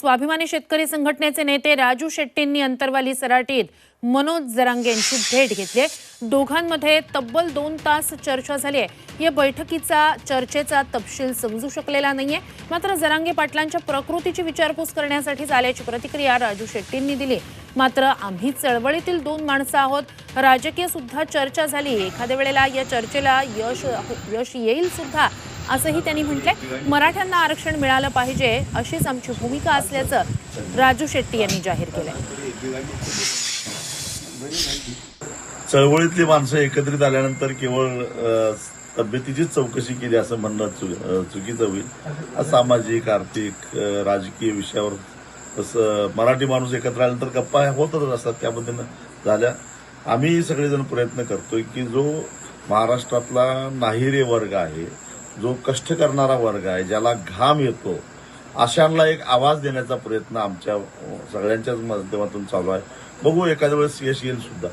स्वाभिमानी शेतकरी संघटनेचे नेते राजू शेट्टींनी अंतरवाली सराटीत मनोज जरांगे यांची भेट घेतली आहे. दोघांमध्ये तब्बल दोन तास चर्चा झाली आहे. या बैठकीचा चर्चेचा तपशील समजू शकलेला नाहीये. मात्र जरांगे पाटलांच्या प्रकृतीची विचारपूस करण्यासाठी आल्याची प्रतिक्रिया राजू शेट्टींनी दिली. मात्र आम्ही चळवळीतील दोन माणसं आहोत. राजकीय सुद्धा चर्चा झाली. एखाद्या वेळेला या चर्चेला यश यश येईल सुद्धा. असंही त्यांनी म्हटलंय. मराठ्यांना आरक्षण मिळालं पाहिजे अशीच आमची भूमिका असल्याचं राजू शेट्टी यांनी जाहीर केलंय. चळवळीतली माणसं एकत्रित आल्यानंतर केवळ तब्येतीचीच चौकशी केली असं म्हणणं चु- चुकीचं होईल. सामाजिक आर्थिक राजकीय विषयावर तसं मराठी माणूस एकत्र आल्यानंतर गप्पा होतच असतात त्या पद्धतीनं झाल्या. आम्ही सगळेजण प्रयत्न करतोय की जो महाराष्ट्रातला नाहिरे वर्ग आहे जो कष्ट करणारा वर्ग आहे ज्याला घाम येतो अशांना एक आवाज देण्याचा प्रयत्न आमच्या सगळ्यांच्याच माध्यमातून चालू आहे. बघू एखाद्या वेळेस यश येईल सुद्धा.